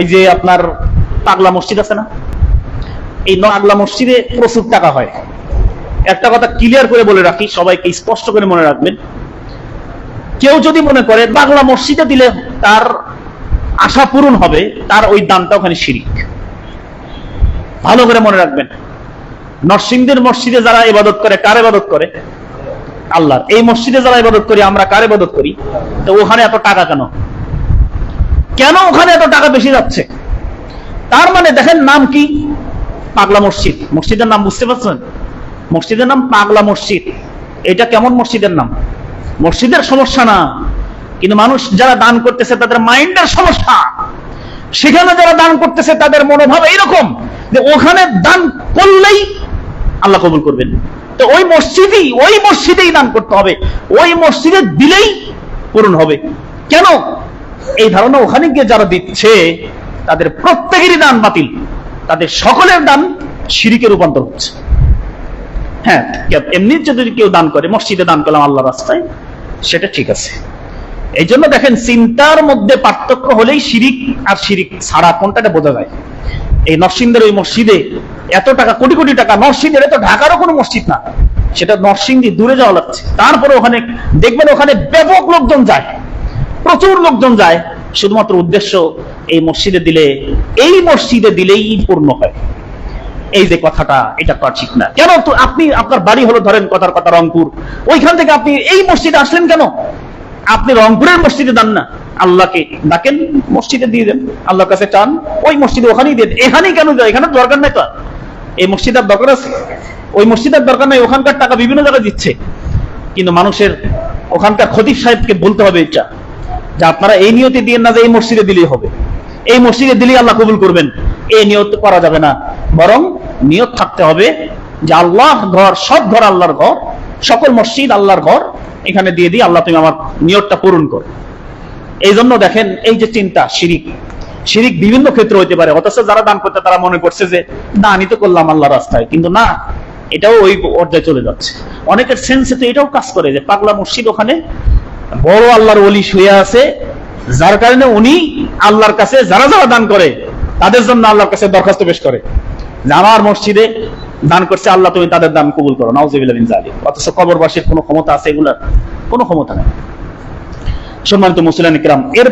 ওই যে আপনার পাগলা মসজিদ আছে না? এই পাগলা মসজিদে প্রচুর টাকা হয়। একটা কথা ক্লিয়ার করে বলে রাখি, সবাইকে স্পষ্ট করে মনে রাখবেন। কেউ যদি মনে করে বাংলা মসজিদে দিলে তার আশা পূরণ হবে, তার ওই দানটা ওখানে শিরিক। ভালো করে মনে রাখবেন। নরসিংদের মসজিদে যারা ইবাদত করে, কার ইবাদত করে? আল্লাহর। এই মসজিদে যারা ইবাদত করি, আমরা কার ইবাদত করি? তো ওখানে এত টাকা কেন? কেন ওখানে এত টাকা বেশি যাচ্ছে? তার মানে দেখেন নাম কি? পাগলা মসজিদ। মসজিদের নাম বুঝতে পারছেন? মসজিদের নাম পাগলা মসজিদ। এটা কেমন মসজিদের নাম? মসজিদের সমস্যা না। কিন্তু মানুষ যারা দান করতেছে তাদের মাইন্ডের সমস্যা। সেখানে যারা দান করতেছে তাদের মনোভাব এইরকম যে ওখানে দান করলেই আল্লাহ কবুল করবেন। তো ওই মসজিদই, ওই মসজিদেই দান করতে হবে। ওই মসজিদে দিলেই পূরণ হবে। কেন? এই ধারণা ওখানে গিয়ে যারা দিচ্ছে, তাদের প্রত্যেকেরই দান বাতিল। তাদের সকলের দান শিরিকে রূপান্তর হচ্ছে। হ্যাঁ এমনি যদি কেউ দান করে, মসজিদে দান করলাম আল্লাহ রাস্তায়, সেটা ঠিক আছে। এই জন্য দেখেন, চিন্তার মধ্যে পার্থক্য হলেই শিরিক আর শিরিক ছাড়া কোনটাটা বোঝা যায়? এই নরসিংদের ওই মসজিদে এত টাকা, কোটি কোটি টাকা, নরসিংদের তো ঢাকারও কোনো মসজিদ না। সেটা নরসিংদী দূরে যাওয়া লাগছে। তারপরে ওখানে দেখবেন ওখানে ব্যাপক লোকজন যায়। প্রচুর লোকজন যায়, শুধুমাত্র উদ্দেশ্য এই মসজিদে দিলে, এই মসজিদে দিলেই পূর্ণ হয়। এই যে কথাটা, এটা তো ঠিক না। কেন তো আপনি, আপনার বাড়ি হলো ধরেন কথার কথা রংপুর, ওইখান থেকে আপনি এই মসজিদে আসলেন কেন? আপনি রংপুরের মসজিদে দান না। আল্লাহকে ডাকেন, মসজিদে দিয়ে দেন। আল্লাহর কাছে চান, ওই মসজিদে ওখানেই দিয়ে এখানেই কেন যায়? এখানে দরকার নাই তো। এই মসজিদের দরকার আছে। ওই মসজিদের দরকার নাই, ওখানকার টাকা বিভিন্ন জায়গায় দিচ্ছে। কিন্তু মানুষের ওখানকার খতিব সাহেবকে বলতে হবে এটা। যে আপনারা এই নিয়তে দিয়ে না যে এই মসজিদে দিলেই হবে। এই মসজিদে দিলেই আল্লাহ কবুল করবেন, এই নিয়ত করা যাবে না। বরং নিয়ত থাকতে হবে যে আল্লাহ ঘর, সব ঘর আল্লাহর ঘর, সকল মসজিদ আল্লাহর ঘর, এখানে দিয়ে দিই আল্লাহ তুমি আমার নিয়তটা পূরণ করো। এই জন্য দেখেন এই যে চিন্তা, শিরিক। শিরিক বিভিন্ন ক্ষেত্রে হইতে পারে, অথচ যারা দান করতে তারা মনে করছে যে দানই তো করলাম আল্লাহ রাস্তায়। কিন্তু না, এটাও ওই পর্যায়ে চলে যাচ্ছে। অনেকের সেন্সে তো এটাও কাজ করে যে, পাগলা মসজিদ ওখানে বড় আল্লাহর ওলি শুয়ে আছে, যার কারণে উনি আল্লাহর কাছে যারা যারা দান করে, তাদের জন্য আল্লাহর কাছে দরখাস্ত পেশ করে। আমার মসজিদে দান করছে আল্লাহ, তুমি তাদের দান কবুল করো জালিক অথচ কবরবাসীর কোনো ক্ষমতা আছে এগুলার? কোনো ক্ষমতা নেই। সম্মানিত মুসলিম ইকরাম এর